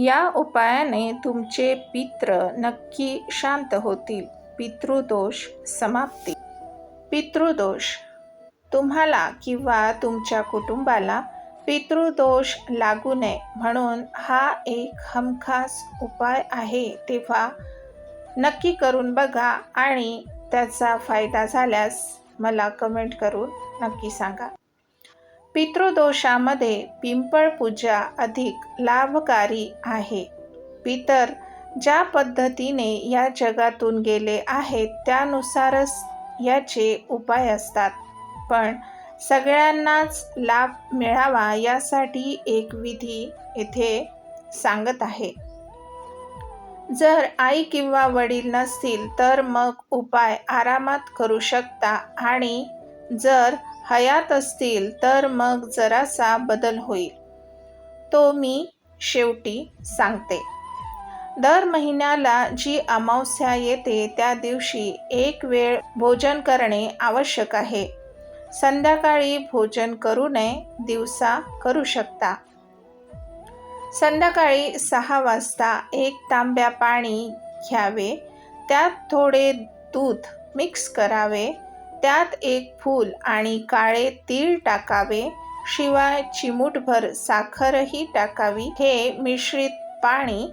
या उपायाने तुमचे पित्र नक्की शांत होतील. पितृदोष समाप्ती. पितृदोष. तुम्हाला किंवा तुमच्या कुटुंबाला पितृदोष लागू नये म्हणून हा एक हमखास उपाय आहे. तेव्हा नक्की करून बघा आणि त्याचा फायदा झाल्यास मला कमेंट करून नक्की सांगा. पितृदोषामध्ये पिंपळ पूजा अधिक लाभकारी आहे. पितर ज्या पद्धतीने या जगातून गेले आहेत त्यानुसारच याचे उपाय असतात. पण सगळ्यांनाच लाभ मिळावा यासाठी एक विधी येथे सांगत आहे. जर आई किंवा वडील नसतील तर मग उपाय आरामात करू शकता आणि जर हयात असतील तर मग जरासा बदल होईल. तो मी शेवटी सांगते. दर महिन्याला जी अमावस्या येते त्या दिवशी एक वेळ भोजन करणे आवश्यक आहे. संध्याकाळी भोजन करू नये दिवसा करू शकता. संध्याकाळी सहा वाजता एक तांब्या पाणी घ्यावे त्यात थोडे दूध मिक्स करावे त्यात एक फूल आणि काळे तीळ टाकावे शिवाय चिमूटभर साखरही टाकावी. हे मिश्रित पाणी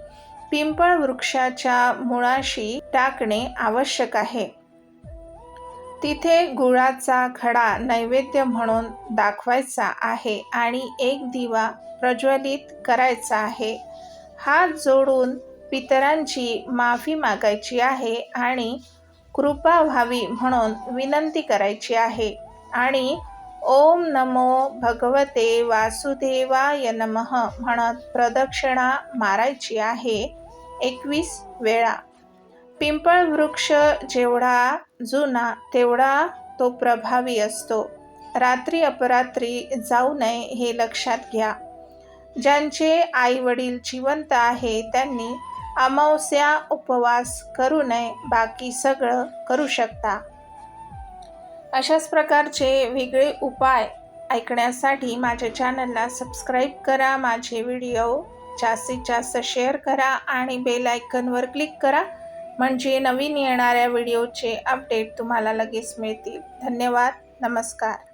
पिंपळ वृक्षाच्या मुळाशी टाकणे आवश्यक आहे. तिथे गुळाचा खडा नैवेद्य म्हणून दाखवायचा आहे आणि एक दिवा प्रज्वलित करायचा आहे. हात जोडून पितरांची माफी मागायची आहे आणि कृपा व्हावी म्हणून विनंती करायची आहे. आणि ओम नमो भगवते वासुदेवाय नमः म्हणत प्रदक्षिणा मारायची आहे एकवीस वेळा. पिंपळ वृक्ष जेवढा जुना तेवढा तो प्रभावी असतो. रात्री अपरात्री जाऊ नये हे लक्षात घ्या. ज्यांचे आई वडील जिवंत आहे त्यांनी अमावस्या उपवास करू नये बाकी सगळं करू शकता. अशाच प्रकारचे वेगळे उपाय ऐकण्यासाठी माझ्या चॅनलला सबस्क्राईब करा माझे व्हिडिओ जास्तीत जास्त शेअर करा आणि बेल आयकनवर क्लिक करा म्हणजे नवीन येणाऱ्या व्हिडिओचे अपडेट तुम्हाला लगेच मिळतील. धन्यवाद नमस्कार.